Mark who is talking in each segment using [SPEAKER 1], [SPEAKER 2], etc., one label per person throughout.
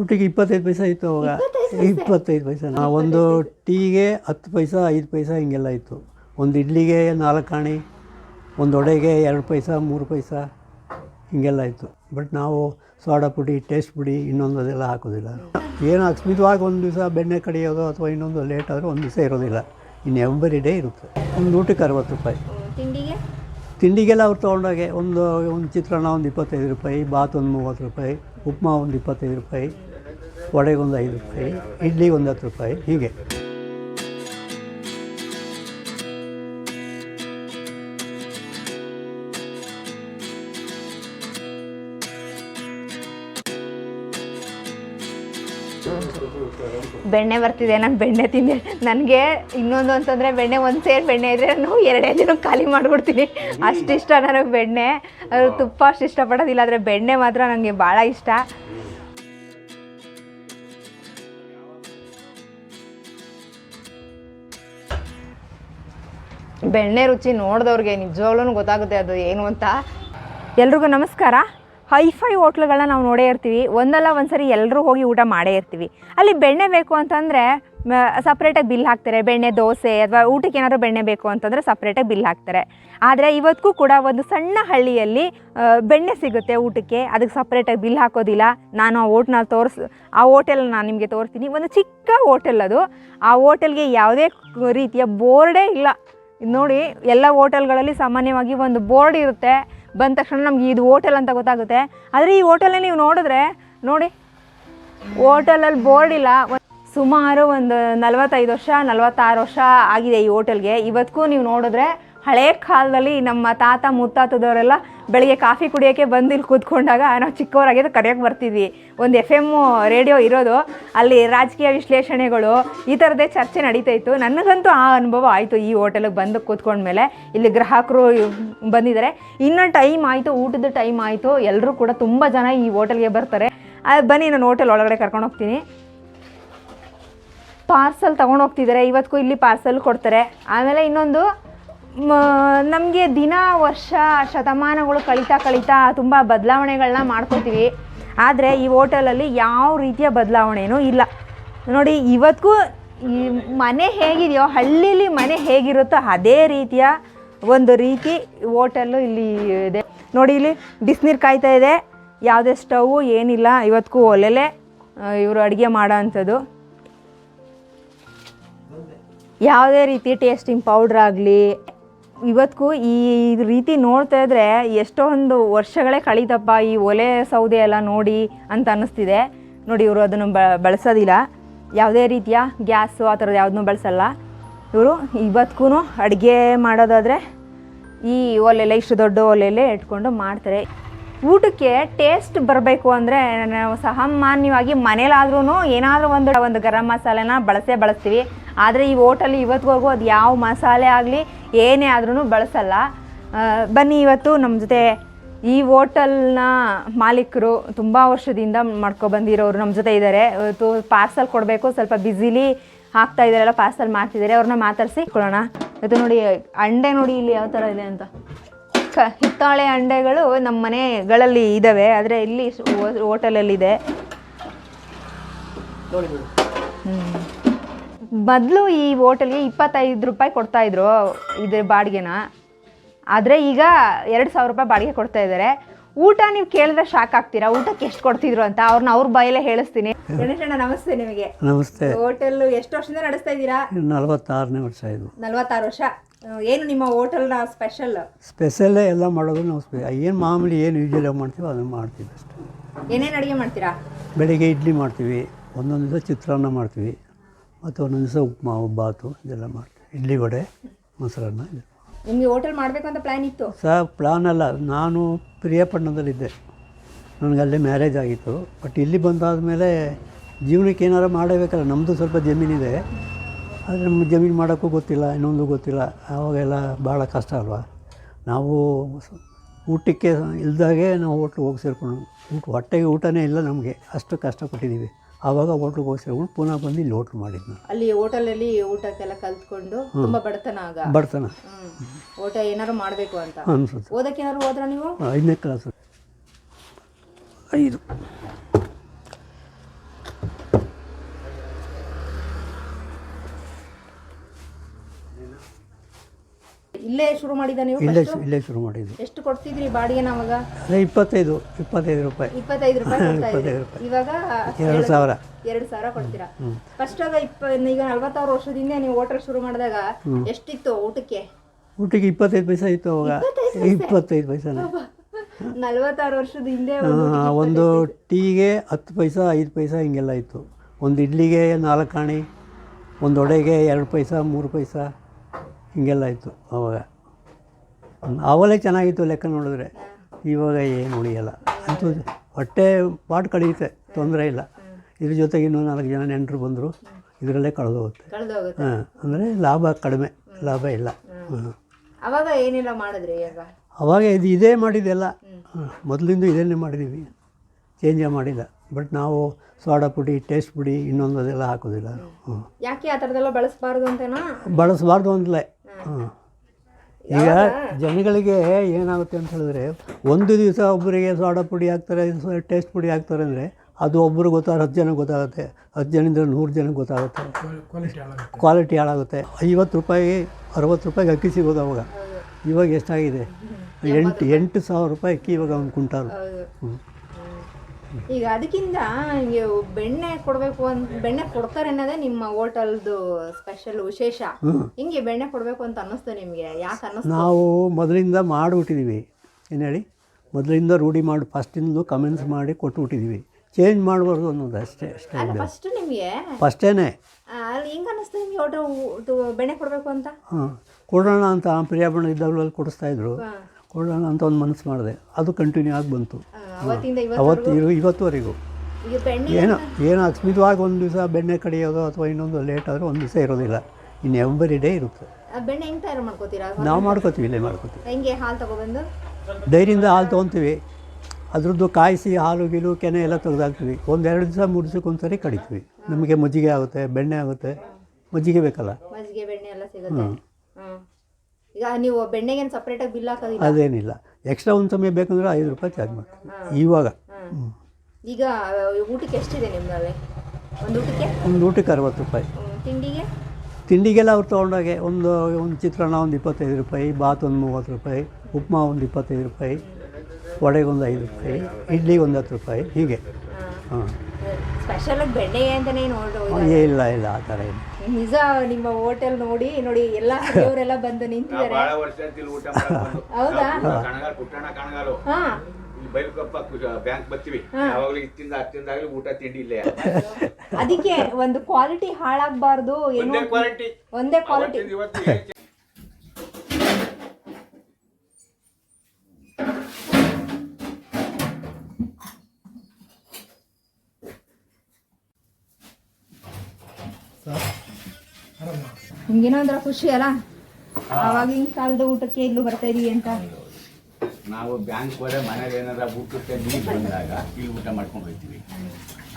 [SPEAKER 1] ಊಟಕ್ಕೆ ಇಪ್ಪತ್ತೈದು ಪೈಸಾ ಇತ್ತು ಅವಾಗ. ಇಪ್ಪತ್ತೈದು ಪೈಸೆ? ಒಂದು ಟೀಗೆ ಹತ್ತು ಪೈಸಾ ಐದು ಪೈಸಾ ಹಿಂಗೆಲ್ಲ ಇತ್ತು. ಒಂದು ಇಡ್ಲಿಗೆ ನಾಲ್ಕು ಆಣಿ ಒಂದು ಒಡೆಗೆ ಎರಡು ಪೈಸಾ ಮೂರು ಪೈಸಾ ಹಿಂಗೆಲ್ಲ ಇತ್ತು. ಬಟ್ ನಾವು ಸೋಡಾ ಪುಡಿ ಟೇಸ್ಟ್ ಪುಡಿ ಇನ್ನೊಂದು ಅದೆಲ್ಲ ಹಾಕೋದಿಲ್ಲ. ಏನು ಅಕಸ್ಮಿತವಾಗಿ ಒಂದು ದಿವಸ ಬೆಣ್ಣೆ ಕಡಿಯೋದು ಅಥವಾ ಇನ್ನೊಂದು ಲೇಟ್ ಆದರೂ ಒಂದು ದಿವಸ ಇರೋದಿಲ್ಲ. ಇನ್ನು ಎವ್ರಿ ಡೇ ಇರುತ್ತೆ. ಒಂದು ಊಟಕ್ಕೆ ಅರವತ್ತು ರೂಪಾಯಿ.
[SPEAKER 2] ತಿಂಡಿಗೆ?
[SPEAKER 1] ತಿಂಡಿಗೆಲ್ಲ ಅವ್ರು ತೊಗೊಂಡೋಗೆ ಒಂದು ಒಂದು ಚಿತ್ರಾನ್ನ ಒಂದು ಇಪ್ಪತ್ತೈದು ರೂಪಾಯಿ ಬಾತ್ ಒಂದು ಮೂವತ್ತು ರೂಪಾಯಿ. ಉಪ್ಮಾ ಒಂದು ಇಪ್ಪತ್ತೈದು ರೂಪಾಯಿ ವಡೆಗೊಂದು ಐದು ರೂಪಾಯಿ ಇಡ್ಲಿಗೆ ಒಂದು ಹತ್ತು ರೂಪಾಯಿ ಹೀಗೆ.
[SPEAKER 2] ಬೆಣ್ಣೆ ಬರ್ತಿದೆ ನಾನು ಬೆಣ್ಣೆ ತಿಂದೆ. ನನಗೆ ಇನ್ನೊಂದು ಅಂತಂದರೆ ಬೆಣ್ಣೆ ಒಂದು ಸೇರು ಬೆಣ್ಣೆ ಇದ್ದರೆ ನಾನು ಎರಡೇ ದಿನ ಖಾಲಿ ಮಾಡಿಬಿಡ್ತೀನಿ. ಅಷ್ಟಿಷ್ಟ ನನಗೆ ಬೆಣ್ಣೆ. ಅದು ತುಪ್ಪ ಅಷ್ಟು ಇಷ್ಟಪಡೋದಿಲ್ಲ ಆದರೆ ಬೆಣ್ಣೆ ಮಾತ್ರ ನನಗೆ ಭಾಳ ಇಷ್ಟ. ಬೆಣ್ಣೆ ರುಚಿ ನೋಡಿದವ್ರಿಗೆ ನಿಜವಾಗ್ಲೂ ಗೊತ್ತಾಗುತ್ತೆ ಅದು ಏನು ಅಂತ. ಎಲ್ರಿಗೂ ನಮಸ್ಕಾರ. ಹೈಫೈ ಹೋಟ್ಲುಗಳನ್ನ ನಾವು ನೋಡೇ ಇರ್ತೀವಿ. ಒಂದಲ್ಲ ಒಂದು ಸರಿ ಎಲ್ಲರೂ ಹೋಗಿ ಊಟ ಮಾಡೇ ಇರ್ತೀವಿ. ಅಲ್ಲಿ ಬೆಣ್ಣೆ ಬೇಕು ಅಂತಂದರೆ ಸಪ್ರೇಟಾಗಿ ಬಿಲ್ ಹಾಕ್ತಾರೆ. ಬೆಣ್ಣೆ, ದೋಸೆ ಅಥವಾ ಊಟಕ್ಕೆ ಏನಾದರೂ ಬೆಣ್ಣೆ ಬೇಕು ಅಂತಂದರೆ ಸಪ್ರೇಟಾಗಿ ಬಿಲ್ ಹಾಕ್ತಾರೆ. ಆದರೆ ಇವತ್ತಿಗೂ ಕೂಡ ಒಂದು ಸಣ್ಣ ಹಳ್ಳಿಯಲ್ಲಿ ಬೆಣ್ಣೆ ಸಿಗುತ್ತೆ ಊಟಕ್ಕೆ. ಅದಕ್ಕೆ ಸಪ್ರೇಟಾಗಿ ಬಿಲ್ ಹಾಕೋದಿಲ್ಲ. ನಾನು ಆ ಓಟ್ನಲ್ಲಿ ತೋರಿಸ್, ಆ ಹೋಟೆಲ್ ನಾನು ನಿಮಗೆ ತೋರಿಸ್ತೀನಿ. ಒಂದು ಚಿಕ್ಕ ಹೋಟೆಲ್ ಅದು. ಆ ಹೋಟೆಲ್ಗೆ ಯಾವುದೇ ರೀತಿಯ ಬೋರ್ಡೇ ಇಲ್ಲ. ನೋಡಿ, ಎಲ್ಲ ಹೋಟೆಲ್ಗಳಲ್ಲಿ ಸಾಮಾನ್ಯವಾಗಿ ಒಂದು ಬೋರ್ಡ್ ಇರುತ್ತೆ. ಬಂದ ತಕ್ಷಣ ನಮ್ಗೆ ಇದು ಹೋಟೆಲ್ ಅಂತ ಗೊತ್ತಾಗುತ್ತೆ. ಆದರೆ ಈ ಹೋಟೆಲ್ನ ನೀವು ನೋಡಿದ್ರೆ, ನೋಡಿ, ಹೋಟೆಲಲ್ಲಿ ಬೋರ್ಡ್ ಇಲ್ಲ. ಸುಮಾರು ಒಂದು ನಲವತ್ತೈದು ವರ್ಷ, ನಲವತ್ತಾರು ವರ್ಷ ಆಗಿದೆ ಈ ಹೋಟೆಲ್ಗೆ. ಇವತ್ತಿಗೂ ನೀವು ನೋಡಿದ್ರೆ ಹಳೆ ಕಾಲದಲ್ಲಿ ನಮ್ಮ ತಾತ ಮುತ್ತಾತದವರೆಲ್ಲ ಬೆಳಿಗ್ಗೆ ಕಾಫಿ ಕುಡಿಯೋಕ್ಕೆ ಬಂದು ಇಲ್ಲಿ ಕೂತ್ಕೊಂಡಾಗ ನಾವು ಚಿಕ್ಕವರಾಗಿದ್ದು ಕರೆಯೋಕ್ಕೆ ಬರ್ತಿದ್ವಿ. ಒಂದು ಎಫ್ ಎಮ್ಮು ರೇಡಿಯೋ ಇರೋದು, ಅಲ್ಲಿ ರಾಜಕೀಯ ವಿಶ್ಲೇಷಣೆಗಳು ಈ ಥರದ್ದೇ ಚರ್ಚೆ ನಡೀತಾ ಇತ್ತು. ನನಗಂತೂ ಆ ಅನುಭವ ಆಯಿತು ಈ ಹೋಟೆಲಿಗೆ ಬಂದು ಕೂತ್ಕೊಂಡ್ಮೇಲೆ. ಇಲ್ಲಿ ಗ್ರಾಹಕರು ಬಂದಿದ್ದಾರೆ. ಇನ್ನೊಂದು ಟೈಮ್ ಆಯಿತು, ಊಟದ ಟೈಮ್ ಆಯಿತು. ಎಲ್ಲರೂ ಕೂಡ ತುಂಬ ಜನ ಈ ಹೋಟೆಲ್ಗೆ ಬರ್ತಾರೆ. ಬನ್ನಿ, ನಾನು ಹೋಟೆಲ್ ಒಳಗಡೆ ಕರ್ಕೊಂಡು ಹೋಗ್ತೀನಿ. ಪಾರ್ಸಲ್ ತೊಗೊಂಡು ಹೋಗ್ತಿದ್ದಾರೆ. ಇವತ್ತಿಗೂ ಇಲ್ಲಿ ಪಾರ್ಸಲ್ ಕೊಡ್ತಾರೆ. ಆಮೇಲೆ ಇನ್ನೊಂದು ನಮಗೆ ದಿನ, ವರ್ಷ, ಶತಮಾನಗಳು ಕಳೀತಾ ಕಳೀತಾ ತುಂಬ ಬದಲಾವಣೆಗಳನ್ನ ಮಾಡ್ಕೋತೀವಿ. ಆದರೆ ಈ ಹೋಟೆಲಲ್ಲಿ ಯಾವ ರೀತಿಯ ಬದಲಾವಣೆಯೂ ಇಲ್ಲ. ನೋಡಿ ಇವತ್ತಿಗೂ ಈ ಮನೆ ಹೇಗಿದೆಯೋ, ಹಳ್ಳಿಲಿ ಮನೆ ಹೇಗಿರುತ್ತೋ ಅದೇ ರೀತಿಯ ಒಂದು ರೀತಿ ಹೋಟೆಲ್ಲು ಇಲ್ಲಿ ಇದೆ. ನೋಡಿ, ಇಲ್ಲಿ ಬಿಸಿನೀರು ಕಾಯ್ತಾ ಇದೆ. ಯಾವುದೇ ಸ್ಟವ್ ಏನಿಲ್ಲ ಇವತ್ತಿಗೂ ಒಲೆಲೆ ಇವರು ಅಡುಗೆ ಮಾಡೋ ಅಂಥದ್ದು. ಯಾವುದೇ ರೀತಿ ಟೇಸ್ಟಿಂಗ್ ಪೌಡ್ರ್ ಆಗಲಿ ಇವತ್ತಿಗೂ ಈ ರೀತಿ ನೋಡ್ತಾ ಇದ್ರೆ ಎಷ್ಟೊಂದು ವರ್ಷಗಳೇ ಕಳೀತಪ್ಪ ಈ ಒಲೆ ಸೌದೆ ಎಲ್ಲ ನೋಡಿ ಅಂತ ಅನ್ನಿಸ್ತಿದೆ. ನೋಡಿ, ಇವರು ಅದನ್ನು ಬ, ಬಳಸೋದಿಲ್ಲ. ಯಾವುದೇ ರೀತಿಯ ಗ್ಯಾಸು ಆ ಥರದ್ದು ಯಾವುದನ್ನೂ ಬಳಸಲ್ಲ. ಇವರು ಇವತ್ತಿಗೂ ಅಡುಗೆ ಮಾಡೋದಾದರೆ ಈ ಒಲೆಲ್ಲ ಇಷ್ಟು ದೊಡ್ಡ ಒಲೆಯಲ್ಲೇ ಇಟ್ಕೊಂಡು ಮಾಡ್ತಾರೆ. ಊಟಕ್ಕೆ ಟೇಸ್ಟ್ ಬರಬೇಕು ಅಂದರೆ ನಾವು ಸಾಮಾನ್ಯವಾಗಿ ಮನೇಲಾದ್ರೂ ಏನಾದರೂ ಒಂದು ಒಂದು ಗರಂ ಮಸಾಲೆನ ಬಳಸೇ ಬಳಸ್ತೀವಿ. ಆದರೆ ಈ ಹೋಟೆಲ್ ಇವತ್ತಿಗೂ ಅದು ಯಾವ ಮಸಾಲೆ ಆಗಲಿ ಏನೇ ಆದ್ರೂ ಬಳಸಲ್ಲ. ಬನ್ನಿ ಇವತ್ತು ನಮ್ಮ ಜೊತೆ ಈ ಹೋಟೆಲ್ನ ಮಾಲೀಕರು ತುಂಬ ವರ್ಷದಿಂದ ಮಾಡ್ಕೊ ಬಂದಿರೋರು ನಮ್ಮ ಜೊತೆ ಇದ್ದಾರೆ ಇವತ್ತು ಪಾರ್ಸಲ್ ಕೊಡಬೇಕು, ಸ್ವಲ್ಪ ಬ್ಯುಸಿಲಿ ಹಾಕ್ತಾ ಇದ್ದಾರಲ್ಲ ಪಾರ್ಸಲ್ ಮಾಡ್ತಿದ್ದಾರೆ ಅವ್ರನ್ನ ಮಾತಾಡಿಸಿ ಕೊಡೋಣ ಇವತ್ತು ನೋಡಿ, ಅಂಡೆ ನೋಡಿ ಇಲ್ಲಿ ಯಾವ ಥರ ಇದೆ ಅಂತ. ಕ ಹಿತ್ತಾಳೆ ಅಂಡೆಗಳು ನಮ್ಮ ಮನೆಗಳಲ್ಲಿ ಇದ್ದಾವೆ ಆದರೆ ಇಲ್ಲಿ ಹೋಟೆಲಲ್ಲಿದೆ. ಮೊದಲು ಈ ಹೋಟೆಲ್ಗೆ ಇಪ್ಪತ್ತೈದು ರೂಪಾಯಿ ಕೊಡ್ತಾಯಿದ್ರು ಇದ್ರ ಬಾಡಿಗೆನ. ಆದರೆ ಈಗ ಎರಡು ಸಾವಿರ ರೂಪಾಯಿ ಬಾಡಿಗೆ ಕೊಡ್ತಾ ಇದ್ದಾರೆ ಊಟ ನೀವು ಕೇಳಿದ್ರೆ ಶಾಕ್ ಆಗ್ತೀರಾ? ಊಟಕ್ಕೆ ಎಷ್ಟು ಕೊಡ್ತಿದ್ರು ಅಂತ. ಅವ್ರನ್ನ ಅವ್ರ ಬಾಯಲ್ಲೇ ಹೇಳಿಸ್ತೀನಿ. ಗಣೇಶಣ್ಣ ನಮಸ್ತೆ ನಿಮಗೆ.
[SPEAKER 1] ನಮಸ್ತೆ.
[SPEAKER 2] ಹೋಟೆಲ್ ಎಷ್ಟು ವರ್ಷದಿಂದ ನಡೆಸ್ತಾ ಇದ್ದೀರಾ?
[SPEAKER 1] ನಲವತ್ತಾರನೇ ವರ್ಷ ಇದು.
[SPEAKER 2] ನಲ್ವತ್ತಾರು ವರ್ಷ. ಏನು ನಿಮ್ಮ ಹೋಟೆಲ್ನ ಸ್ಪೆಷಲ್?
[SPEAKER 1] ಸ್ಪೆಷಲ್ಲೇ ಎಲ್ಲ ಮಾಡೋದು ನಾವು ಸ್ಪೆ ಏನು ಮಾಮೂಲಿ ಏನು ಯೂಜ್ವಲಾಗಿ ಮಾಡ್ತೀವಿ ಅದನ್ನು ಮಾಡ್ತೀವಿ ಅಷ್ಟೇ.
[SPEAKER 2] ಏನೇನು ಅಡುಗೆ ಮಾಡ್ತೀರಾ?
[SPEAKER 1] ಬೆಳಿಗ್ಗೆ ಇಡ್ಲಿ ಮಾಡ್ತೀವಿ ಒಂದೊಂದು ದಿವಸ ಚಿತ್ರಾನ್ನ ಮಾಡ್ತೀವಿ ಮತ್ತು ಒಂದೊಂದು ದಿವಸ ಉಪ್ಮಾ ಬಾತು ಇದೆಲ್ಲ ಮಾಡ್ತೀವಿ. ಇಡ್ಲಿ ವಡೆ ಮೊಸರನ್ನ ಇದೆಲ್ಲ
[SPEAKER 2] ನಿಮಗೆ ಹೋಟೆಲ್ ಮಾಡಬೇಕು ಅಂತ ಪ್ಲ್ಯಾನ್ ಇತ್ತು?
[SPEAKER 1] ಸರ್ ಪ್ಲ್ಯಾನ್ ಅಲ್ಲ. ನಾನು ಪ್ರಿಯಪಟ್ಟಣದಲ್ಲಿದ್ದೆ ನನಗೆ ಅಲ್ಲೇ ಮ್ಯಾರೇಜ್ ಆಗಿತ್ತು. ಬಟ್ ಇಲ್ಲಿ ಬಂದಾದ ಮೇಲೆ ಜೀವನಕ್ಕೆ ಏನಾರು ಮಾಡಬೇಕಲ್ಲ ನಮ್ಮದು ಸ್ವಲ್ಪ ಜಮೀನಿದೆ. ಆದರೆ ನಮ್ಮ ಜಮೀನು ಮಾಡೋಕ್ಕೂ ಗೊತ್ತಿಲ್ಲ ಇನ್ನೊಂದು ಗೊತ್ತಿಲ್ಲ. ಆವಾಗೆಲ್ಲ ಭಾಳ ಕಷ್ಟ ಅಲ್ವಾ? ನಾವು ಊಟಕ್ಕೆ ಇಲ್ದಾಗೆ ನಾವು ಹೋಟ್ಲಿಗೆ ಹೋಗಿ ಸೇರ್ಕೊಂಡು ಊಟ ಹೊಟ್ಟೆಗೆ ಊಟನೇ ಇಲ್ಲ ನಮಗೆ. ಅಷ್ಟು ಕಷ್ಟಪಟ್ಟಿದ್ದೀವಿ ಆವಾಗ ಹೋಟ್ಲಿಗೆ ಹೋಗಿ ಸೇರ್ಕೊಂಡು ಪುನಃ ಬಂದು ಇಲ್ಲಿ ಹೋಟ್ಲು ಮಾಡಿದ್ದು ನಾನು.
[SPEAKER 2] ಅಲ್ಲಿ ಹೋಟೆಲಲ್ಲಿ ಊಟಕ್ಕೆಲ್ಲ ಕಲ್ತ್ಕೊಂಡು ತುಂಬ ಬಡತನ ಆಗ.
[SPEAKER 1] ಬಡತನ.
[SPEAKER 2] ಊಟ ಏನಾದ್ರು ಮಾಡಬೇಕು ಅಂತ.
[SPEAKER 1] ಅನ್ಸುತ್ತೆ.
[SPEAKER 2] ಓದಕ್ಕೆ ಏನಾದ್ರು ಹೋದ್ರ ನೀವು?
[SPEAKER 1] ಐದನೇ ಕ್ಲಾಸು ಐದು.
[SPEAKER 2] ಇಲ್ಲೇ ಶುರು ಮಾಡಿದ ನೀವು
[SPEAKER 1] ಇಲ್ಲೇ
[SPEAKER 2] first?
[SPEAKER 1] ಇಲ್ಲೇ ಶುರು ಮಾಡಿದ್ದು.
[SPEAKER 2] ಎಷ್ಟು ಕೊಡ್ತಿದ್ರಿ ಬಾಡಿಗೆ ನಾವಾಗ
[SPEAKER 1] ಅದೇ ಇಪ್ಪತ್ತೈದು ಇಪ್ಪತ್ತೈದು ರೂಪಾಯಿ.
[SPEAKER 2] ಇಪ್ಪತ್ತೈದು ರೂಪಾಯಿ ಕೊಡ್ತಾ ಇದ್ರಿ
[SPEAKER 1] ಇಪ್ಪತ್ತೈದು
[SPEAKER 2] ಇವಾಗ
[SPEAKER 1] ಎರಡು ಸಾವಿರ.
[SPEAKER 2] ಎರಡು ಸಾವಿರ ಕೊಡ್ತೀರಾ? ಫಸ್ಟ್ ಆಗ ಇಪ್ಪ ಈಗ ನಲ್ವತ್ತಾರು ವರ್ಷದಿಂದ ನೀವು ಹೋಟೆಲ್ ಶುರು ಮಾಡಿದಾಗ ಎಷ್ಟಿತ್ತು ಊಟಕ್ಕೆ?
[SPEAKER 1] ಊಟಕ್ಕೆ ಇಪ್ಪತ್ತೈದು ಪೈಸೆ ಇತ್ತು ಅವಾಗ. ಇಪ್ಪತ್ತೈದು ಪೈಸೆನೇ.
[SPEAKER 2] ನಲ್ವತ್ತಾರು ವರ್ಷದ ಹಿಂದೆ
[SPEAKER 1] ಆ, ಒಂದು ಟೀಗೆ ಹತ್ತು ಪೈಸಾ ಐದು ಪೈಸಾ ಹಿಂಗೆಲ್ಲ ಇತ್ತು. ಒಂದು ಇಡ್ಲಿಗೆ ನಾಲ್ಕು ಆಣಿ ಒಂದು ವಡೆಗೆ ಎರಡು ಪೈಸಾ ಮೂರು ಪೈಸಾ. ಹಿಂಗೆಲ್ಲ ಇತ್ತು ಅವಾಗ. ಆವಾಗಲೇ ಚೆನ್ನಾಗಿತ್ತು ಲೆಕ್ಕ ನೋಡಿದ್ರೆ. ಇವಾಗ ಏನು ಉಳಿಯಲ್ಲ. ಅಂತೂ ಹೊಟ್ಟೆ ಪಾಟ್ ಕಳೆಯುತ್ತೆ ತೊಂದರೆ ಇಲ್ಲ. ಇದ್ರ ಜೊತೆಗೆ ಇನ್ನೂ ನಾಲ್ಕು ಜನ ನೆಂಟರು ಬಂದರು. ಇದರಲ್ಲೇ ಕಳೆದು ಹೋಗುತ್ತೆ. ಹಾಂ ಅಂದರೆ ಲಾಭ ಕಡಿಮೆ. ಲಾಭ ಇಲ್ಲ. ಹಾಂ
[SPEAKER 2] ಅವಾಗ ಏನೆಲ್ಲ ಮಾಡಿದ್ರಿ
[SPEAKER 1] ಅವಾಗ ಇದು ಇದೇ ಮಾಡಿದ್ದೆಲ್ಲ. ಮೊದಲಿಂದ ಇದನ್ನೇ ಮಾಡಿದ್ದೀವಿ ಚೇಂಜ್ ಮಾಡಿಲ್ಲ. ಬಟ್ ನಾವು ಸೋಡಾ ಪುಡಿ ಟೇಸ್ಟ್ ಪುಡಿ ಇನ್ನೊಂದು ಅದೆಲ್ಲ ಹಾಕೋದಿಲ್ಲ
[SPEAKER 2] ಯಾಕೆ ಆ ಬಳಸಬಾರ್ದು ಅಂತನಾ?
[SPEAKER 1] ಬಳಸಬಾರ್ದು ಅಂತಲೇ. ಹ್ಞೂ ಈಗ ಜನಗಳಿಗೆ ಏನಾಗುತ್ತೆ ಅಂತ ಹೇಳಿದ್ರೆ ಒಂದು ದಿವಸ ಒಬ್ಬರಿಗೆ ಸೋಡಾ ಪುಡಿ ಹಾಕ್ತಾರೆ ಟೇಸ್ಟ್ ಪುಡಿ ಹಾಕ್ತಾರೆ ಅಂದರೆ ಅದು ಒಬ್ಬರು ಗೊತ್ತಾದ್ರೆ ಹತ್ತು ಜನಕ್ಕೆ ಗೊತ್ತಾಗುತ್ತೆ. ಹತ್ತು ಜನದಿಂದ ನೂರು ಜನಕ್ಕೆ ಗೊತ್ತಾಗುತ್ತೆ. ಕ್ವಾಲಿಟಿ ಹಾಳಾಗುತ್ತೆ. ಐವತ್ತು ರೂಪಾಯಿ ಅರವತ್ತು ರೂಪಾಯಿಗೆ ಅಕ್ಕಿ ಸಿಗೋದು ಅವಾಗ. ಇವಾಗ ಎಷ್ಟಾಗಿದೆ? ಎಂಟು ಎಂಟು ಸಾವಿರ ರೂಪಾಯಿ ಅಕ್ಕಿ ಇವಾಗ ಒಂದು ಕುಂಟಾಲು ಹ್ಞೂ
[SPEAKER 2] ಈಗ ಅದಕ್ಕಿಂತ ನಿಮಗೆ ಬೆಣ್ಣೆ ಕೊಡಬೇಕು ಅಂತ ಬೆಣ್ಣೆ ಕೊಡ್ತಾರೆ ಅನ್ನೋದೇ ನಿಮ್ಮ ಹೋಟೆಲ್ದು ಸ್ಪೆಷಲ್ ವಿಶೇಷ. ಹಿಂಗೆ ಬೆಣ್ಣೆ ಕೊಡಬೇಕು ಅಂತ ಅನ್ನಿಸ್ತು ನಿಮಗೆ? ಯಾಕೆ ಅನ್ನಿಸ್ತು?
[SPEAKER 1] ನಾವು ಮೊದಲಿಂದ ಮಾಡಿಬಿಟ್ಟಿದ್ದೀವಿ ಏನು ಹೇಳಿ? ಮೊದಲಿಂದ ರೂಢಿ ಮಾಡಿ ಫಸ್ಟಿಂದು ಕಮೆಂಟ್ಸ್ ಮಾಡಿ ಕೊಟ್ಬಿಟ್ಟಿದ್ದೀವಿ ಚೇಂಜ್ ಮಾಡಬಾರ್ದು ಅನ್ನೋದು ಅಷ್ಟೇ ಅಷ್ಟೇ
[SPEAKER 2] ಫಸ್ಟ್ ನಿಮಗೆ?
[SPEAKER 1] ಫಸ್ಟೇನೆ
[SPEAKER 2] ಅಲ್ಲಿ ಹಿಂಗೆ ಅನ್ನಿಸ್ತು ನಿಮಗೆ ಹೋಟೆಲ್ ಬೆಣ್ಣೆ ಕೊಡಬೇಕು ಅಂತ?
[SPEAKER 1] ಹಾಂ ಕೊಡೋಣ ಅಂತ ಪ್ರಿಯಾಬಣ್ಣ ಇದ್ದಾಗಲೂ ಅಲ್ಲಿ ಕೊಡಿಸ್ತಾಯಿದ್ರು. ಕೊಡೋಣ ಅಂತ ಒಂದು ಮನಸ್ಸು ಮಾಡಿದೆ. ಅದು ಕಂಟಿನ್ಯೂ ಆಗಿ ಬಂತು. ಅವತ್ತು ಇವತ್ತುವರೆಗೂ. ಏನೋ ಏನೋ ಅಕಸ್ಮಿತವಾಗಿ ಒಂದು ದಿವಸ ಬೆಣ್ಣೆ ಕಡಿಯೋದು ಅಥವಾ ಇನ್ನೊಂದು ಲೇಟ್ ಆದರೆ ಒಂದು ದಿವಸ ಇರೋದಿಲ್ಲ. ಇನ್ನು ಎವ್ರಿ ಡೇ ಇರುತ್ತೆ.
[SPEAKER 2] ಬೆಣ್ಣೆ ಹೆಂಗೆ ತಯಾರು ಮಾಡ್ಕೋತೀರಾ?
[SPEAKER 1] ನಾವು ಮಾಡ್ಕೋತೀವಿ ಇಲ್ಲೇ ಮಾಡ್ಕೋತೀವಿ.
[SPEAKER 2] ಹೆಂಗೆ ಹಾಲು ತೊಗೊಬಂದು?
[SPEAKER 1] ಡೈರಿಯಿಂದ ಹಾಲು ತೊಗೊತೀವಿ. ಅದರದ್ದು ಕಾಯಿಸಿ ಹಾಲು ಗೀಲು ಕೆನೆ ಎಲ್ಲ ತೆಗೆದಾಕ್ತೀವಿ. ಒಂದೆರಡು ದಿವಸ ಮೂರು ದಿವಸಕ್ಕೆ ಒಂದ್ಸರಿ ಕಡಿತೀವಿ. ನಮಗೆ ಮಜ್ಜಿಗೆ ಆಗುತ್ತೆ ಬೆಣ್ಣೆ ಆಗುತ್ತೆ. ಮಜ್ಜಿಗೆ ಬೇಕಲ್ಲ?
[SPEAKER 2] ಮಜ್ಜಿಗೆ ಬೆಣ್ಣೆ ಎಲ್ಲ ಸಿಗುತ್ತೆ. ಈಗ ನೀವು ಬೆಣ್ಣೆಗೇನು ಸಪ್ರೇಟಾಗಿ ಬಿಲ್ ಹಾಕೋದಿಲ್ಲ?
[SPEAKER 1] ಅದೇನಿಲ್ಲ. ಎಕ್ಸ್ಟ್ರಾ ಒಂದು ಸಮಯ ಬೇಕಂದ್ರೆ ಐದು ರೂಪಾಯಿ ಚಾರ್ಜ್ ಮಾಡ್ತೀನಿ ಇವಾಗ. ಹ್ಮ್.
[SPEAKER 2] ಈಗ ಊಟಕ್ಕೆ ಎಷ್ಟಿದೆ ನಿಮ್ಮಲ್ಲಿ ಒಂದು ಊಟಕ್ಕೆ?
[SPEAKER 1] ಒಂದು ಊಟಕ್ಕೆ ಅರವತ್ತು ರೂಪಾಯಿ.
[SPEAKER 2] ಹ್ಮ್, ತಿಂಡಿಗೆ?
[SPEAKER 1] ತಿಂಡಿಗೆಲ್ಲ ಅವ್ರು ತೊಗೊಂಡಾಗೆ ಒಂದು ಒಂದು ಚಿತ್ರಾನ್ನ ಒಂದು ಇಪ್ಪತ್ತೈದು ರೂಪಾಯಿ ಬಾತ್ ಒಂದು ಮೂವತ್ತು ರೂಪಾಯಿ ಉಪ್ಮಾ ಒಂದು ಇಪ್ಪತ್ತೈದು ರೂಪಾಯಿ ವಡೆಗೆ ಒಂದು ಐದು ರೂಪಾಯಿ ಇಡ್ಲಿಗೆ ಒಂದು ಹತ್ತು ರೂಪಾಯಿ ಹೀಗೆ. ಹಾಂ.
[SPEAKER 2] ಸ್ಪೆಷಲಾಗಿ ಬೆಣ್ಣೆಗೆ ಅಂತಲೇ ನೋಡು
[SPEAKER 1] ಇಲ್ಲ ಇಲ್ಲ ಆ ಥರ ಏನು
[SPEAKER 2] ನಿಜ ನಿಮ್ಮ ಹೋಟೆಲ್ ನೋಡಿ ನೋಡಿ ಎಲ್ಲ ದೇವರೆಲ್ಲ ಬಂದು ನಿಂತಿದ್ದಾರೆ.
[SPEAKER 3] ಬಹಳ ವರ್ಷ ಆಯ್ತು ಇಲ್ಲಿ ಊಟ ಮಾಡಕ್
[SPEAKER 2] ಹೌದಾ?
[SPEAKER 3] ನಾವು ಕಣಗಾಲ ಪುಟ್ಟಣ ಕಣಗಾಲು.
[SPEAKER 2] ಹಾ.
[SPEAKER 3] ಇಲ್ಲಿ ಬೈಲ್ಕೊಪ್ಪ ಬ್ಯಾಂಕ್ ಬರ್ತೀವಿ. ಯಾವಾಗಲೂ ಇತ್ತಿಂದ ಹತ್ತಿಂದಾಗಲಿ ಊಟ ತಿಂಡಿ ಇಲ್ಲೇ.
[SPEAKER 2] ಅದಕ್ಕೆ ಒಂದು ಕ್ವಾಲಿಟಿ ಹಾಳಾಗಬಾರ್ದು. ಏನೋ
[SPEAKER 3] ಒಂದೇ ಕ್ವಾಲಿಟಿ
[SPEAKER 2] ಒಂದೇ ಕ್ವಾಲಿಟಿ
[SPEAKER 3] ಇವತ್ತು
[SPEAKER 2] ನಿಮ್ಗೇನೋ ಒಂಥರ ಖುಷಿ ಅಲ್ಲ? ಆವಾಗಿನ ಕಾಲದ ಊಟಕ್ಕೆ ಇಲ್ಲೂ ಬರ್ತಾ ಇದೀವಿ ಅಂತ?
[SPEAKER 3] ನಾವು ಬ್ಯಾಂಕ್ ಹೋದ್ರೆ ಮನೇಲಿ ಏನಾದ್ರೂ ಊಟಕ್ಕೆ ನೀರು ಬಂದಾಗ ಇಲ್ಲಿ ಊಟ ಮಾಡ್ಕೊಂಡು ಹೋಗ್ತೀವಿ.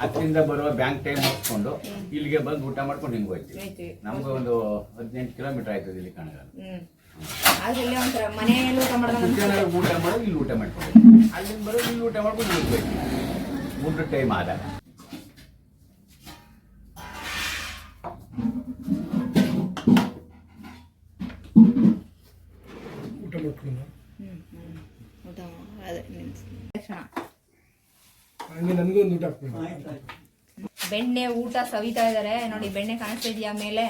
[SPEAKER 3] ಅದರಿಂದ ಬರುವ ಬ್ಯಾಂಕ್ ಟೈಮ್ ಮುಗಿಸ್ಕೊಂಡು ಇಲ್ಲಿಗೆ ಬಂದು ಊಟ ಮಾಡ್ಕೊಂಡು ಹಿಂಗೆ ಹೋಗ್ತೀವಿ. ನಮ್ಗೆ ಒಂದು ಹದಿನೆಂಟು ಕಿಲೋಮೀಟರ್ ಆಯ್ತದೆ ಇಲ್ಲಿ ಕಣಗಾಲ.
[SPEAKER 2] ಹ್ಮ್. ಆದ್ರೆ ಇಲ್ಲೇ ಒಂಥರ ಮನೆಯಲ್ಲಿ ಊಟ
[SPEAKER 3] ಮಾಡೋದು ಇಲ್ಲಿ ಊಟ ಮಾಡ್ಕೊಂಡು ಅಲ್ಲಿಂದ ಬರೋದು ಇಲ್ಲಿ ಊಟ ಮಾಡ್ಕೊಂಡು ಹೋಗ್ಬೇಕು ಹೋಗ್ತೀವಿ. ಊಟ ಟೈಮ್ ಆದಾಗ.
[SPEAKER 4] ಹಂಗೆ ನನಗೂ ಒಂದು
[SPEAKER 2] ಬೆಣ್ಣೆ ಊಟ ಸವಿತಾ ಇದಾರೆ. ನೋಡಿ, ಬೆಣ್ಣೆ ಕಾಣಿಸ್ತಾ ಇದೆಯಾ ಮೇಲೆ?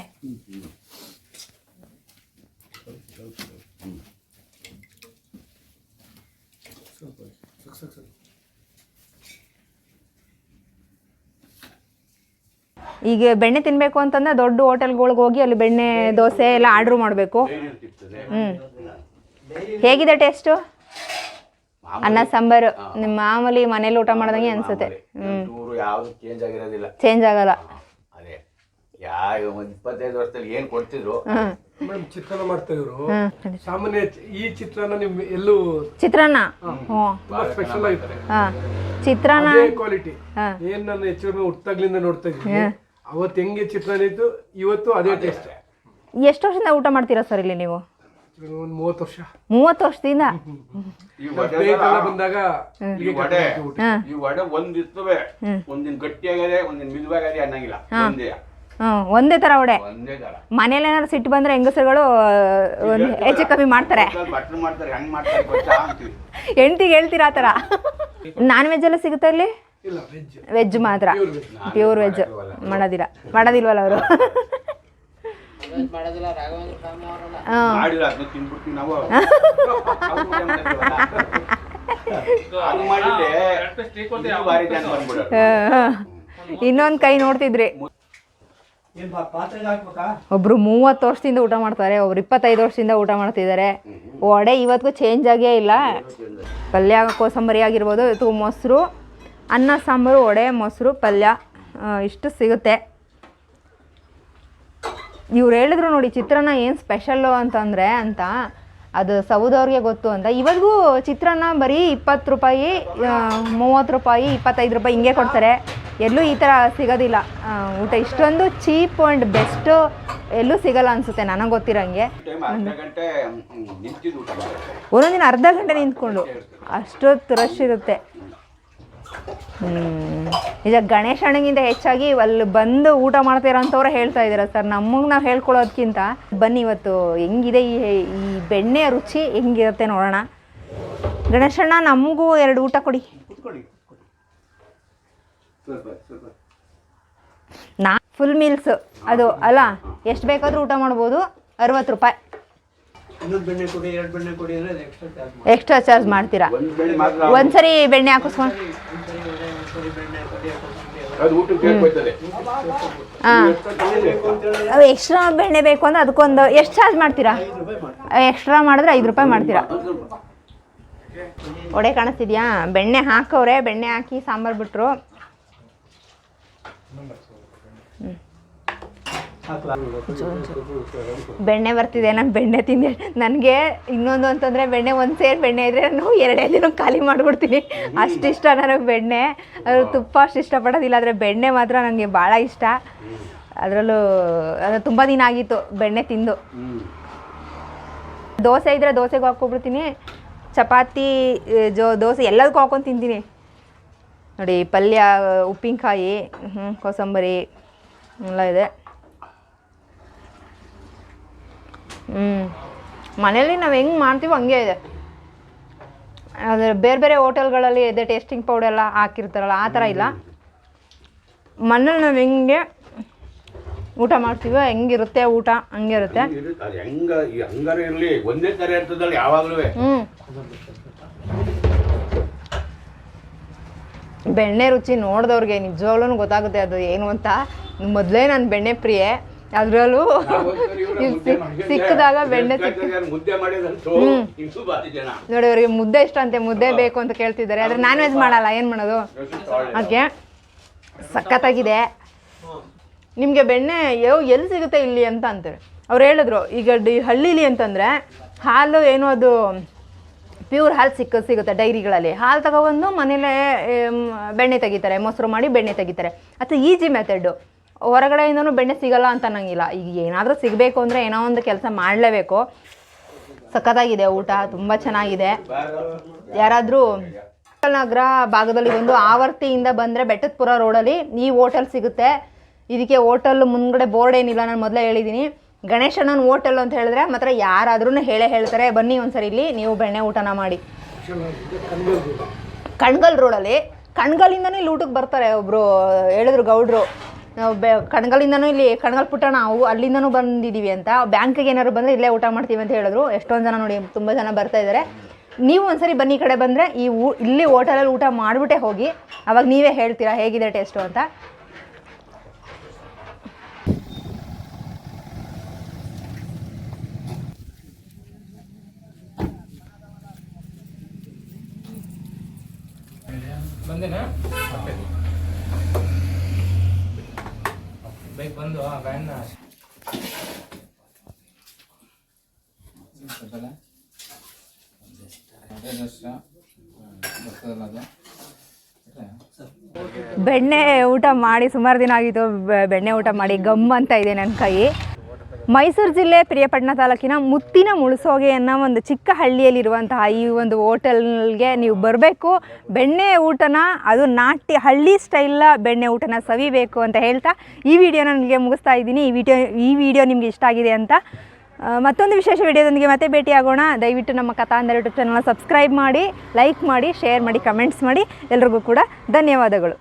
[SPEAKER 2] ಈಗ ಬೆಣ್ಣೆ ತಿನ್ಬೇಕು ಅಂತಂದ್ರೆ ದೊಡ್ಡ ಹೋಟೆಲ್ಗಳಿಗೆ ಹೋಗಿ ಅಲ್ಲಿ ಬೆಣ್ಣೆ ದೋಸೆ ಎಲ್ಲ ಆರ್ಡರ್ ಮಾಡಬೇಕು. ಹ್ಮ್. ಹೇಗಿದೆ ಟೇಸ್ಟು? ಅನ್ನ ಸಾಂಬಾರು. ನಿಮ್ಮ ಮಾಮೂಲಿ ಮನೇಲಿ ಊಟ ಮಾಡ್ದಂಗೆ ಅನ್ಸುತ್ತೆ.
[SPEAKER 3] ಟೂರು ಯಾವುದು ಚೇಂಜ್ ಆಗಿರೋದಿಲ್ಲ.
[SPEAKER 2] ಚೇಂಜ್ ಆಗಲ್ಲ.
[SPEAKER 3] ಅದೇ. ಯಾವ ಒಂದು ಇಪ್ಪತ್ತೈದು ವರ್ಷದಲ್ಲಿ ಏನು ಕೊಡ್ತಿದ್ರು?
[SPEAKER 4] ಮೇಡಮ್ ಚಿತ್ರಾನ್ನ ಮಾಡ್ತಾ ಇದ್ರು
[SPEAKER 2] ಹ್ಮ್
[SPEAKER 4] ಸಾಮಾನ್ಯ ಈ ಚಿತ್ರಾನ್ನ ನೀವು ಎಲ್ಲೂ
[SPEAKER 2] ಚಿತ್ರಾನ್ನ?
[SPEAKER 4] ತುಂಬಾ ಸ್ಪೆಷಲ್ ಆಗಿದೆ
[SPEAKER 2] ಚಿತ್ರಾನ್ನ
[SPEAKER 4] ಕ್ವಾಲಿಟಿ. ಏನ್ ನಾನು ಹೆಚ್ಚು ಹುಟ್ಟಾಗ್ಲಿಂದ ನೋಡ್ತಾ ಇದ್ದೀನಿ. ಅವತ್ತು ಹೆಂಗೆ ಚಿತ್ರಾನ್ನ ಇತ್ತು? ಇವತ್ತು ಅದೇ ಟೇಸ್ಟ್
[SPEAKER 2] ಎಷ್ಟು ವರ್ಷದಿಂದ ಊಟ ಮಾಡ್ತೀರಾ ಸರ್ ಇಲ್ಲಿ ನೀವು?
[SPEAKER 4] ಒಂದು ಮೂವತ್ತು ವರ್ಷ.
[SPEAKER 2] ಮೂವತ್ತು ವರ್ಷದಿಂದ?
[SPEAKER 3] ಈ
[SPEAKER 4] ವಡೆ ಬಂದಾಗ
[SPEAKER 3] ಈ ವಡೆ ಈ ವಡೆ ಒಂದ್ ಇರ್ತವೆ ಒಂದಿನ ಗಟ್ಟಿಯಾಗದೆ ಒಂದಿನ ಮಿದುವಾಗದೆ ಅನ್ನಂಗಿಲ್ಲ. ಒಂದೇ.
[SPEAKER 2] ಹ್ಞೂ ಒಂದೇ ತರ ವಡೆ.
[SPEAKER 3] ಒಂದೇ ತರ.
[SPEAKER 2] ಮನೇಲಿ ಏನಾದ್ರು ಸಿಟ್ಟು ಬಂದ್ರೆ ಹೆಂಗಸರುಗಳು ಒಂದು ಹೆಚ್ಚು ಕಮ್ಮಿ ಮಾಡ್ತಾರೆ.
[SPEAKER 3] ಹೆಂಡತಿ ಮಾಡ್ತಾರೆ ಹೆಂಗ್ ಮಾಡ್ತಾರೆ ಗೊತ್ತಾ? ಅಂತೀವಿ.
[SPEAKER 2] ಹೆಂಡ್ತಿಗೆ ಹೇಳ್ತೀರಾ ಆ ಥರ ನಾನ್ ವೆಜ್ ಎಲ್ಲ ಸಿಗುತ್ತೆ ಇಲ್ಲಿ?
[SPEAKER 4] ಇಲ್ಲ ವೆಜ್
[SPEAKER 2] ವೆಜ್ ಮಾತ್ರ. ಪ್ಯೂರ್ ವೆಜ್ ಮಾಡೋದಿಲ್ಲ. ಮಾಡೋದಿಲ್ವಲ್ಲ ಅವರು? ಇನ್ನೊಂದು ಕೈ ನೋಡ್ತಿದ್ರಿ. ಒಬ್ರು ಮೂವತ್ತು ವರ್ಷದಿಂದ ಊಟ ಮಾಡ್ತಾರೆ ಒಬ್ರು ಇಪ್ಪತ್ತೈದು ವರ್ಷದಿಂದ ಊಟ ಮಾಡ್ತಿದ್ದಾರೆ. ವಡೆ ಇವತ್ತಿಗೂ ಚೇಂಜ್ ಆಗೇ ಇಲ್ಲ. ಪಲ್ಯ ಕೋಸಂಬರಿ ಆಗಿರ್ಬೋದು ಇದು ಮೊಸರು. ಅನ್ನ ಸಾಂಬಾರು ವಡೆ ಮೊಸರು ಪಲ್ಯ ಇಷ್ಟು ಸಿಗುತ್ತೆ. ಇವ್ರು ಹೇಳಿದ್ರು ನೋಡಿ ಚಿತ್ರಾನ್ನ ಏನು ಸ್ಪೆಷಲ್ಲು ಅಂತಂದರೆ ಅಂತ ಅದು ಸೌದವ್ರಿಗೆ ಗೊತ್ತು ಅಂತ. ಇವತ್ತಿಗೂ ಚಿತ್ರಾನ್ನ ಬರೀ ಇಪ್ಪತ್ತು ರೂಪಾಯಿ ಮೂವತ್ತು ರೂಪಾಯಿ ಇಪ್ಪತ್ತೈದು ರೂಪಾಯಿ ಹಿಂಗೆ ಕೊಡ್ತಾರೆ. ಎಲ್ಲೂ ಈ ಥರ ಸಿಗೋದಿಲ್ಲ. ಊಟ ಇಷ್ಟೊಂದು ಚೀಪ್ ಆ್ಯಂಡ್ ಬೆಸ್ಟು ಎಲ್ಲೂ ಸಿಗಲ್ಲ ಅನಿಸುತ್ತೆ ನನಗೆ ಗೊತ್ತಿರೋಂಗೆ.
[SPEAKER 3] ಒಂದೊಂದಿನ ಅರ್ಧ ಗಂಟೆ
[SPEAKER 2] ನಿಂತ್ಕೊಂಡು ಅಷ್ಟೊತ್ತು ರಶ್ ಇರುತ್ತೆ. ನಿಜ ಗಣೇಶ ಅಣ್ಣಗಿಂತ ಹೆಚ್ಚಾಗಿ ಅಲ್ಲಿ ಬಂದು ಊಟ ಮಾಡ್ತೀರಂತವ್ರೆ ಹೇಳ್ತಾ ಇದ್ದೀರಾ ಸರ್. ನಮಗೆ ನಾವು ಹೇಳ್ಕೊಳ್ಳೋದಕ್ಕಿಂತ ಬನ್ನಿ ಇವತ್ತು. ಹೆಂಗಿದೆ ಈ ಈ ಬೆಣ್ಣೆ ರುಚಿ ಹೆಂಗಿರುತ್ತೆ ನೋಡೋಣ. ಗಣೇಶಣ್ಣ ನಮಗೂ ಎರಡು ಊಟ ಕೊಡಿ. ನಾ ಫುಲ್ ಮೀಲ್ಸ್ ಅದು ಅಲ್ಲ ಎಷ್ಟು ಬೇಕಾದರೂ ಊಟ ಮಾಡ್ಬೋದು. ಅರವತ್ತು ರೂಪಾಯಿ.
[SPEAKER 1] ಇನ್ನೊಂದು ಬೆಣ್ಣೆ ಕೊಡಿ ಎರಡು ಬೆಣ್ಣೆ ಕೊಡಿ ಅಂದರೆ ಎಕ್ಸ್ಟ್ರಾ ಚಾರ್ಜ್ ಮಾಡಿ
[SPEAKER 2] ಎಕ್ಸ್ಟ್ರಾ ಚಾರ್ಜ್ ಮಾಡ್ತೀರಾ?
[SPEAKER 3] ಒಂದು ಬೆಳೆ ಮಾತ್ರ
[SPEAKER 2] ಒಂದ್ಸರಿ ಬೆಣ್ಣೆ ಹಾಕಿಸ್ಕೊಂಡು
[SPEAKER 1] ಒಂದ್ಸರಿ ವಡೆ ಒಂದ್ಸರಿ ಬೆಣ್ಣೆ ಕೊಡಿ ಕೊತ್ತಂಬರಿ
[SPEAKER 3] ಅದು ಊಟಕ್ಕೆ ಕೇಳ್ಕೊಯ್ತದೆ.
[SPEAKER 2] ಹಾಂ.
[SPEAKER 1] ಬೇಕು ಅಂತ ಹೇಳಿದ್ರೆ
[SPEAKER 2] ಎಕ್ಸ್ಟ್ರಾ ಬೆಣ್ಣೆ ಬೇಕು ಅಂದ್ರೆ ಅದಕ್ಕೊಂದು ಎಷ್ಟು ಚಾರ್ಜ್ ಮಾಡ್ತೀರಾ?
[SPEAKER 1] ಐದು ರೂಪಾಯಿ ಮಾಡಿ
[SPEAKER 2] ಎಕ್ಸ್ಟ್ರಾ ಮಾಡಿದ್ರೆ ಐದು ರೂಪಾಯಿ ಮಾಡ್ತೀರಾ? ಒಡೆ ಕಾಣಿಸ್ತಿದ್ಯಾ? ಬೆಣ್ಣೆ ಹಾಕವ್ರೆ ಬೆಣ್ಣೆ ಹಾಕಿ ಸಾಂಬಾರು ಬಿಟ್ರು.
[SPEAKER 1] ಹಾಕ್ಲಾ
[SPEAKER 2] ಬೆಣ್ಣೆ ಬರ್ತಿದೆ ನಾನು ಬೆಣ್ಣೆ ತಿಂದೆ. ನನಗೆ ಇನ್ನೊಂದು ಅಂತಂದರೆ ಬೆಣ್ಣೆ ಒಂದು ಸೇರು ಬೆಣ್ಣೆ ಇದ್ದರೆ ನಾನು ಎರಡೇ ದಿನ ಖಾಲಿ ಮಾಡಿಬಿಡ್ತೀನಿ. ಅಷ್ಟಿಷ್ಟ ನನಗೆ ಬೆಣ್ಣೆ. ಅದು ತುಪ್ಪ ಅಷ್ಟು ಇಷ್ಟಪಡೋದಿಲ್ಲ ಆದರೆ ಬೆಣ್ಣೆ ಮಾತ್ರ ನನಗೆ ಭಾಳ ಇಷ್ಟ. ಅದರಲ್ಲೂ ಅದು ತುಂಬ ದಿನ ಆಗಿತ್ತು ಬೆಣ್ಣೆ ತಿಂದು. ದೋಸೆ ಇದ್ದರೆ ದೋಸೆಗೆ ಹಾಕ್ಕೊಬಿಡ್ತೀನಿ. ಚಪಾತಿ ಜೋ ದೋಸೆ ಎಲ್ಲದಕ್ಕೂ ಹಾಕೊಂಡು ತಿಂತೀನಿ. ನೋಡಿ ಪಲ್ಯ ಉಪ್ಪಿನಕಾಯಿ ಹ್ಞೂ ಕೋಸಂಬರಿ ಎಲ್ಲ ಇದೆ. ಹ್ಞೂ ಮನೇಲಿ ನಾವು ಹೆಂಗೆ ಮಾಡ್ತೀವೋ ಹಂಗೆ ಇದೆ. ಅದ್ರ ಬೇರೆ ಬೇರೆ ಹೋಟೆಲ್ಗಳಲ್ಲಿ ಇದೆ ಟೇಸ್ಟಿಂಗ್ ಪೌಡರ್ ಎಲ್ಲ ಹಾಕಿರ್ತಾರಲ್ಲ ಆ ಥರ ಇಲ್ಲ. ಮನೇಲಿ ನಾವು ಹೆಂಗೆ ಊಟ ಮಾಡ್ತೀವೋ ಹೆಂಗಿರುತ್ತೆ ಊಟ ಹಂಗೆ ಇರುತ್ತೆ
[SPEAKER 3] ಇರ್ಲಿ ಒಂದೇ ತರ ಇರ್ತದಲ್ಲ ಯಾವಾಗಲೂ.
[SPEAKER 2] ಹ್ಞೂ ಬೆಣ್ಣೆ ರುಚಿ ನೋಡಿದವ್ರಿಗೆ ನಿಜವಾಗ್ಲೂ ಗೊತ್ತಾಗುತ್ತೆ ಅದು ಏನು ಅಂತ. ಮೊದಲೇ ನಾನು ಬೆಣ್ಣೆ ಪ್ರಿಯೆ. ಅದರಲ್ಲೂ ಸಿಕ್ಕದಾಗ ಬೆಣ್ಣೆ ಸಿಕ್ಕ ನೋಡಿ ಅವ್ರಿಗೆ ಮುದ್ದೆ ಇಷ್ಟ ಅಂತೆ ಮುದ್ದೆ ಬೇಕು ಅಂತ ಕೇಳ್ತಿದ್ದಾರೆ. ಆದ್ರೆ ನಾನ್ ವೆಜ್ ಮಾಡಲ್ಲ ಏನು ಮಾಡೋದು? ಅದಕ್ಕೆ ಸಖತ್ತಾಗಿದೆ. ನಿಮಗೆ ಬೆಣ್ಣೆ ಯಾವ ಎಲ್ಲಿ ಸಿಗುತ್ತೆ ಇಲ್ಲಿ ಅಂತ ಅಂತಾರೆ. ಅವ್ರು ಹೇಳಿದ್ರು ಈಗ ಹಳ್ಳೀಲಿ ಅಂತಂದರೆ ಹಾಲು ಏನು ಅದು ಪ್ಯೂರ್ ಹಾಲು ಸಿಕ್ಕ ಸಿಗುತ್ತೆ ಡೈರಿಗಳಲ್ಲಿ. ಹಾಲು ತಗೊಬಂದು ಮನೇಲೇ ಬೆಣ್ಣೆ ತೆಗಿತಾರೆ ಮೊಸರು ಮಾಡಿ ಬೆಣ್ಣೆ ತೆಗಿತಾರೆ. ಅಥವಾ ಈಜಿ ಮೆಥಡು ಹೊರಗಡೆಯಿಂದನೂ ಬೆಣ್ಣೆ ಸಿಗಲ್ಲ ಅಂತ ಅನ್ನಂಗಿಲ್ಲ. ಈಗ ಏನಾದರೂ ಸಿಗಬೇಕು ಅಂದರೆ ಏನೋ ಒಂದು ಕೆಲಸ ಮಾಡಲೇಬೇಕು. ಸಖತ್ತಾಗಿದೆ ಊಟ, ತುಂಬ ಚೆನ್ನಾಗಿದೆ. ಯಾರಾದರೂ ನಗರ ಭಾಗದಲ್ಲಿ ಬಂದು ಆವರ್ತಿಯಿಂದ ಬಂದರೆ ಬೆಟ್ಟದಪುರ ರೋಡಲ್ಲಿ ಈ ಹೋಟೆಲ್ ಸಿಗುತ್ತೆ. ಇದಕ್ಕೆ ಹೋಟೆಲ್ ಮುಂದ್ಗಡೆ ಬೋರ್ಡ್ ಏನಿಲ್ಲ, ನಾನು ಮೊದಲೇ ಹೇಳಿದ್ದೀನಿ ಗಣೇಶಣ್ಣನ ಹೋಟೆಲ್ ಅಂತ ಹೇಳಿದ್ರೆ ಮಾತ್ರ ಯಾರಾದ್ರೂ ಹೇಳೇ ಹೇಳ್ತಾರೆ, ಬನ್ನಿ ಒಂದ್ಸರಿ ಇಲ್ಲಿ, ನೀವು ಬೆಣ್ಣೆ ಊಟನ ಮಾಡಿ. ಕಣ್ಗಲ್ ರೋಡಲ್ಲಿ ಕಣ್ಗಲಿಂದನೂ ಇಲ್ಲಿ ಊಟಕ್ಕೆ ಬರ್ತಾರೆ ಒಬ್ಬರು ಹೇಳಿದ್ರು ಗೌಡ್ರು. ಬೆ ಕಣ್ಗಲಿಂದನೂ ಇಲ್ಲಿ ಕಣ್ಗಲ್ ಪುಟ್ಟ ನಾವು ಅಲ್ಲಿಂದನೂ ಬಂದಿದ್ದೀವಿ ಅಂತ. ಬ್ಯಾಂಕಿಗೆ ಏನಾದ್ರು ಬಂದರೆ ಇಲ್ಲೇ ಊಟ ಮಾಡ್ತೀವಿ ಅಂತ ಹೇಳಿದ್ರು. ಎಷ್ಟೊಂದು ಜನ ನೋಡಿ, ತುಂಬ ಜನ ಬರ್ತಾ ಇದ್ದಾರೆ ನೀವು ಒಂದ್ಸರಿ ಬನ್ನಿ ಕಡೆ ಬಂದರೆ ಈ ಊ, ಇಲ್ಲಿ ಹೋಟೆಲಲ್ಲಿ ಊಟ ಮಾಡಿಬಿಟ್ಟೆ ಹೋಗಿ. ಅವಾಗ ನೀವೇ ಹೇಳ್ತೀರಾ ಹೇಗಿದೆ ಟೇಸ್ಟು ಅಂತ.
[SPEAKER 5] ಬಂದೇನಾ? ಬೈಕ್ ಬಂದು ವ್ಯಾನ್
[SPEAKER 2] ಬೆಣ್ಣೆ ಊಟ ಮಾಡಿ ಸುಮಾರು ದಿನ ಆಗಿತ್ತು. ಬೆಣ್ಣೆ ಊಟ ಮಾಡಿ ಗಮ್ ಅಂತ ಇದೆ ನನ್ನ ಕೈ. ಮೈಸೂರು ಜಿಲ್ಲೆ ಪ್ರಿಯಪಟ್ಟಣ ತಾಲೂಕಿನ ಮುತ್ತಿನ ಮುಳುಸೋಗೆಯನ್ನು ಒಂದು ಚಿಕ್ಕ ಹಳ್ಳಿಯಲ್ಲಿರುವಂತಹ ಈ ಒಂದು ಹೋಟೆಲ್ಗೆ ನೀವು ಬರಬೇಕು. ಬೆಣ್ಣೆ ಊಟನ, ಅದು ನಾಟ್ಯ ಹಳ್ಳಿ ಸ್ಟೈಲ್ನ ಬೆಣ್ಣೆ ಊಟನ ಸವಿಬೇಕು ಅಂತ ಹೇಳ್ತಾ ಈ ವಿಡಿಯೋನ ನನಗೆ ಮುಗಿಸ್ತಾ ಇದ್ದೀನಿ. ಈ ವಿಡಿಯೋ ಈ ವಿಡಿಯೋ ನಿಮ್ಗೆ ಇಷ್ಟ ಆಗಿದೆ ಅಂತ ಮತ್ತೊಂದು ವಿಶೇಷ ವಿಡಿಯೋದೊಂದಿಗೆ ಮತ್ತೆ ಭೇಟಿಯಾಗೋಣ. ದಯವಿಟ್ಟು ನಮ್ಮ ಕಥಾಂಧ ಯೂಟ್ಯೂಬ್ ಚಾನಲ್ನ ಸಬ್ಸ್ಕ್ರೈಬ್ ಮಾಡಿ, ಲೈಕ್ ಮಾಡಿ, ಶೇರ್ ಮಾಡಿ, ಕಮೆಂಟ್ಸ್ ಮಾಡಿ. ಎಲ್ರಿಗೂ ಕೂಡ ಧನ್ಯವಾದಗಳು.